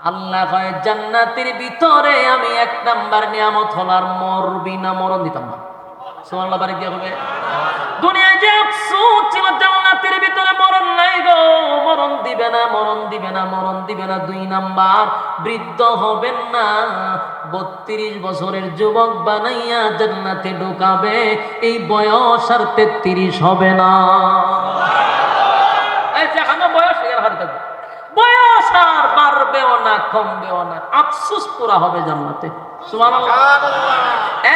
আল্লাহ জান্নাতের ভিতরে আমি এক নাম্বার নিয়ামত হলার মরবি না মরণ দিতাম না। হবে দুনিয়ায় যে ছিল, জান্নাতের ভিতরে মরণ নাই গো। মরণ দিবে না, মরণ দিবে না, মরণ দিবে না। দুই নাম্বার, বৃদ্ধ হবেন না, বত্রিশ বছরের যুবক বানাইয়া জান্নাতে ঢুকাবে, এই বয়স আর তেত্রিশ হবে না এই যেখানে বয়স এর হার থাকবে বয়স আর বাড়বেও না কমবেও না। আফসোস পুরা হবে জান্নাতে।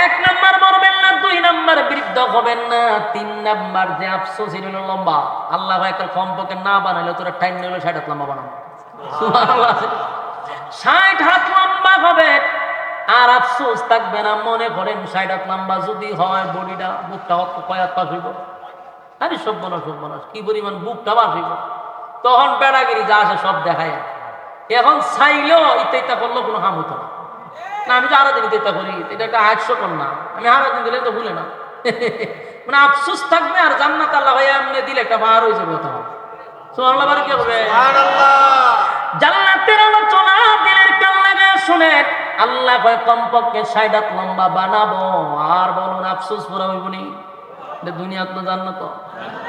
এক নাম্বার মরবেন না দুই নাম্বার বৃদ্ধ হবেন না তিন নাম্বার যে আফসোস লম্বা। আল্লাহ কমপক্ষে না বানাইলে তোরা টাইম নিলে ষাট হাত লম্বা বানাবো। ষাট হাত লম্বা হবে আর আফসোস থাকবে না মনে করেন ষাট হাত লম্বা যদি হয় বডিটা বুকটা হত কয়াত পাশ হইব। আরে সব বনাস সব বনাস কি পরিমাণ বুকটা বাস হইব। তখন বেড়াগিরি যা আসে সব দেখায়। এখন চাইলেও ইত্যা ইত্যা করল কোনো হাম হতো না। না আমি তো আরও দিন ইত্যা করি এটা একটা আটশো না আমি আরও দিন দিলে তো ভুলে না। মানে আফসোস থাকবে আর জান্নাত আল্লাহ ভাই এমনি দিলে একটা হয়ে তখন সুবহানাল্লাহ বারে কি হবে? জান্নাতের আলোচনা দিলের কান লাগায় শুনে আল্লাহ কয় কমপক্ষে ষাট লম্বা বানাবো। আর বলুন আফসোস পুরা হইব নি? এটা দুনিয়াত না জান্নাত।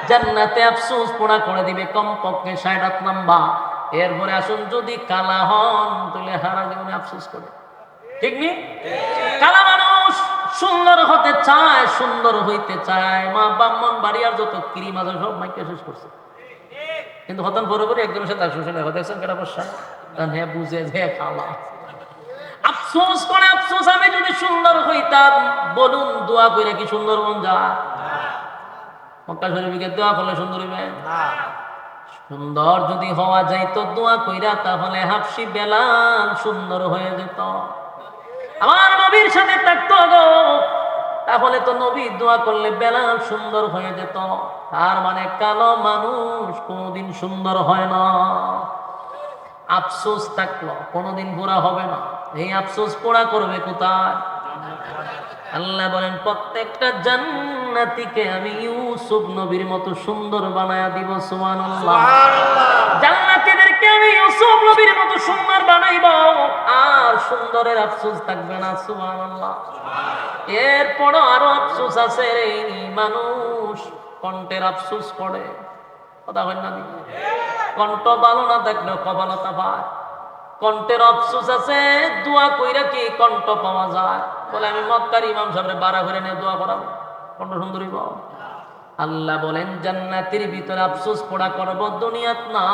জান্নাতে আফসোস পোড়া করে দিবে কমপক্ষে ষাট লম্বা। এরপরে আসুন, যদি কালা হন, তাহলে হারা জীবনে আফসোস করে। ঠিক নি? কালা মানুষ সুন্দর হতে চায়, সুন্দর হইতে চায়। মা ব্রাহ্মণ বাড়িয়ার যত ক্রিম আছে, সব মাইকে শেষ করছে। কিন্তু হতন একজনের সাথে আসলে শুনে দেখছেন কেটা হ্যাঁ বুঝে যে খালা। আফসোস করে, আফসোস, আমি যদি সুন্দর হইতাম, বলুন, দোয়া করে কি সুন্দর মন যা মক্কা শরীফকে দোয়া করলে সুন্দর হইবে? সুন্দর যদি হওয়া যাইতো, দোয়া কইরা তাহলে হাফসি বেলাল সুন্দর হয়ে যেত। আমার নবীর সাথে থাকতো গো, তাহলে তো নবী দোয়া করলে বেলাল সুন্দর হয়ে যেত। তার মানে কালো মানুষ কোনোদিন সুন্দর হয় না। আফসোস থাকল, কোনোদিন পুরা হবে না। এই আফসোস পোড়া করবে কোথায়? আল্লাহ বলেন প্রত্যেকটা জান্নাতিকে আমি ইউসুফ নবীর মতো সুন্দর বানায়া দিব সুবহানাল্লাহ। জান্নাতীদেরকে আমি ইউসুফ নবীর মতো সুন্দর বানাইব। আর সুন্দরের আফসোস থাকবে না সুবহানাল্লাহ। এরপরও আরও আফসোস আছে রে মানুষ কণ্ঠের আফসোস করে কথা হয় না? কণ্ঠ ভালো না থাকলেও কপালতা পায় কণ্ঠের আফসোস আছে দোয়া কইরা কি কণ্ঠ পাওয়া যায়? বলে, আমি মক্কার ইমাম সাহেবের বাড়া করে নিয়ে দোয়া করাবো। কণ্ঠ সুন্দরী পাও আল্লাহ বলেন, জান্নাতের ভিতরে আফসোস পড়া করব দুনিয়াত না।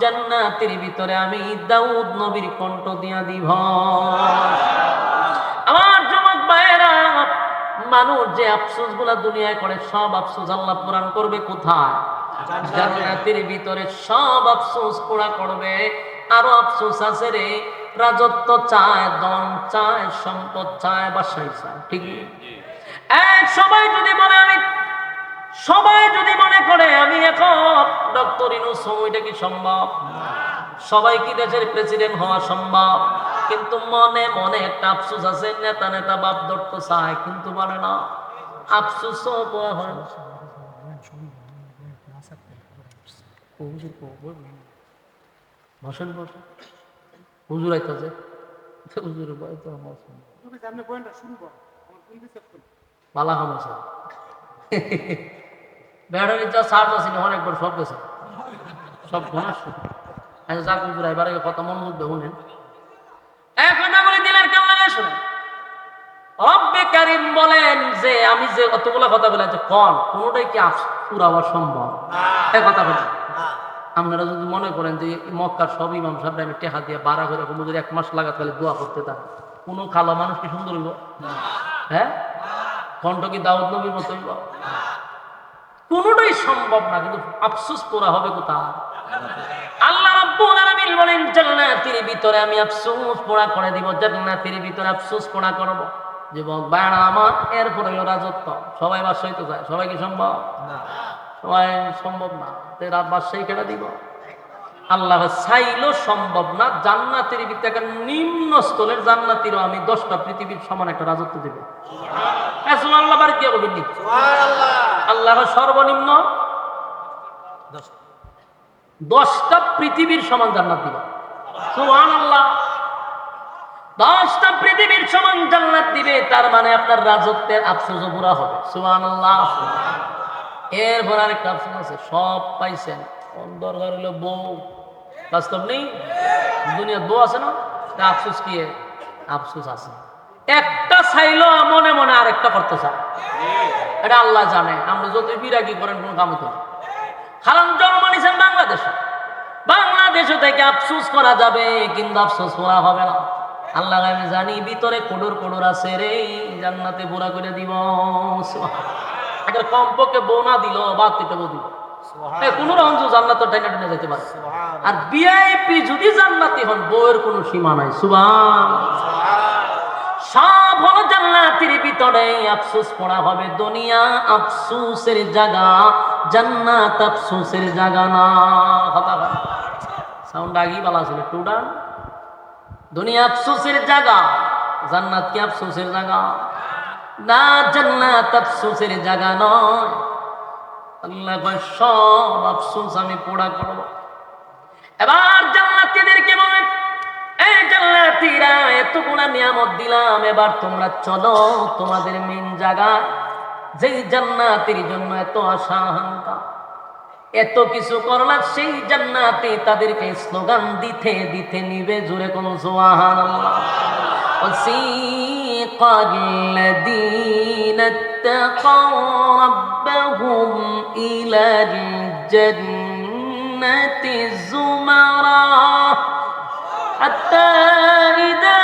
জান্নাতের ভিতরে আমি দাউদ নবীর কণ্ঠ দিয়া দিব। আমার যুবক ভাইয়েরা, মানুষ যে আফসোসগুলা দুনিয়ায় করে, সব আফসোস আল্লাহ পুরাণ করবে কোথায়? জান্নাতের ভিতরে সব আফসোস পোড়া করবে। আরও আফসোস আছে রে। রাজত্ব চায় দন চায় সম্পদ চায় বাসাই চায় ঠিক এক সবাই যদি বলে আমি সবাই যদি মনে করে আমি এখন ডক্টর ইনুস এটা কি সম্ভব? সবাই কি দেশের প্রেসিডেন্ট হওয়া সম্ভব? কিন্তু মনে মনে একটা আফসোস আছে নেতা নেতা বাপ দত্ত চায় কিন্তু বলে না। আফসোসও পাওয়া হয়। না ভাষণ বসে হুজুর আইতাছে। হুজুর ভয় তো আমার পালা খাম আছে বেড়ার যা সার্চ আছে অনেকবার সব গেছে। সব ঘনাস আচ্ছা যা হুজুর এবার কথা মনোযোগ দেবো নেন এক বলে দিলেন কেমন লাগে শুনে রব্বে কারিম বলেন যে আমি যে অতগুলা কথা বলে যে কন? কোনোটাই কি পুরাবার সম্ভব? কথা বলি আপনারা যদি মনে করেন যে মক্কার সব ইমাম সাহেব আমি টেহা দিয়ে বাড়া করে কোনো যদি এক মাস লাগাত তাহলে দোয়া করতে তার, কোনো খালো মানুষ কি সুন্দর হইব? হ্যাঁ? কণ্ঠ কি দাউদ নবীর মতো হইব? কোনোটাই সম্ভব না, কিন্তু আফসোস করা হবে কোথায়? আল্লাহ রাব্বুল বলেন, জান্নাতের ভিতরে আমি আফসোস পোড়া করে দিব, জান্নাতের ভিতরে আফসোস পোড়া করব। আমার, এরপরে রাজত্ব। সবাই বাসায় তো যায়, সবাই কি সম্ভব? সম্ভব না। রাত কেটে দিব। আল্লাহ চাইলেও সম্ভব না জান্নাতের নিম্ন স্থলের জান্নাতিরও আমি দশটা পৃথিবীর সমান একটা রাজত্ব দেব। আল্লাহ আল্লাহ সর্বনিম্ন দশটা। পৃথিবীর সমান জান্নাত দিবা। সুবহানাল্লাহ। দশটা পৃথিবীর সমান জান্নাত দিবে তার মানে আপনার রাজত্বের আফসোস পুরা হবে। সুবহানাল্লাহ। এরপর আরেকটা আফসোস আছে, সব পাইছেন। দরকার হলো বউ? বাস্তব নেই? দুনিয়ার বউ আছে না? তা আফসোস কি আফসুস আছে। একটা চাইলো মনে মনে আরেকটা করতে চায়। এটা আল্লাহ জানে। আমরা যতই বিরাগি করেন, কোন কাম তো হারাম জন্ম নিছেন বাংলাদেশে। বাংলাদেশ থেকে আফসুস করা যাবে, কিন্তু আফসোস করা হবে না। আল্লাহ আমি জানি, ভিতরে কোডর কোডর আছে রে, জান্নাতে পুরা করে দিব। আগে কমপক্ষে বউ না দিল বউ দিব এ, কোনো জান্নাত টেনে টেনে যেতে পারে। আর ভিআইপি যদি জান্নাতি হন বউয়ের কোনো সীমা নাই। সুবান সব হলো জান্নাতের ভিতরে। আফসোস পড়া হবে দুনিয়া আফসোসের জায়গা। জান্নাত আফসোসের জায়গা না। সাউন্ড আগেই বলা ছিল। টুডান দুনিয়া আফসোসের জায়গা জান্নাত কি আফসোসের জায়গা? না জান্নাত আফসোসের জায়গা নয়। আল্লাহ কয়, সব আফসোস আমি পোড়া করব। এবার জান্নাতীদেরকে বলেন এই জান্নাতীরা নিয়ামত দিলাম, এবার তোমরা চলো তোমাদের মেন জায়গা যেই জান্নাতের জন্য এত আশা এত কিছু করলাম সেই জান্নাতে তাদেরকে স্লোগান দিতে দিতে নিবে জোরে কোন সোহান وسيق الذين اتقوا ربهم إلى الجنة زمرا. حتى إذا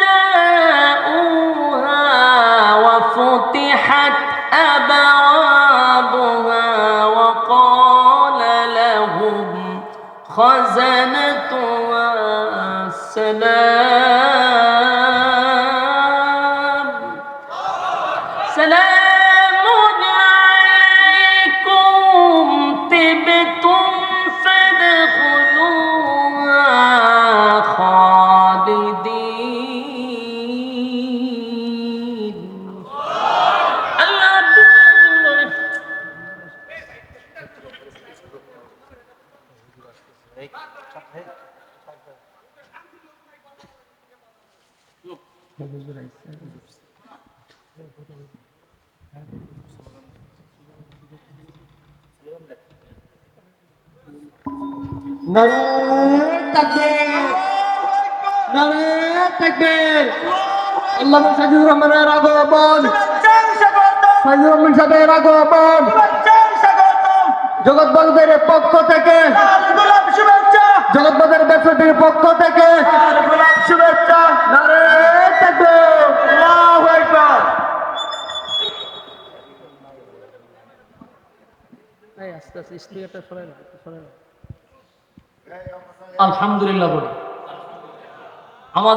جاءوها وفتحت أبوابها وقال لهم خزنتها سلام নারায়ণ তাকবীর নারায়ণ তাকবীর আল্লাহ সাজিদুর রহমানের আগমন সাজিদুর রহমান সাহেবের আগমন জগৎ পক্ষ থেকে জগৎ বন্ধের ব্যবসাটির পক্ষ থেকে এই আস্তে আস্তে স্ত্রীটা সরে না শোনে না আলহামদুলিল্লাহ বলি। আমাদের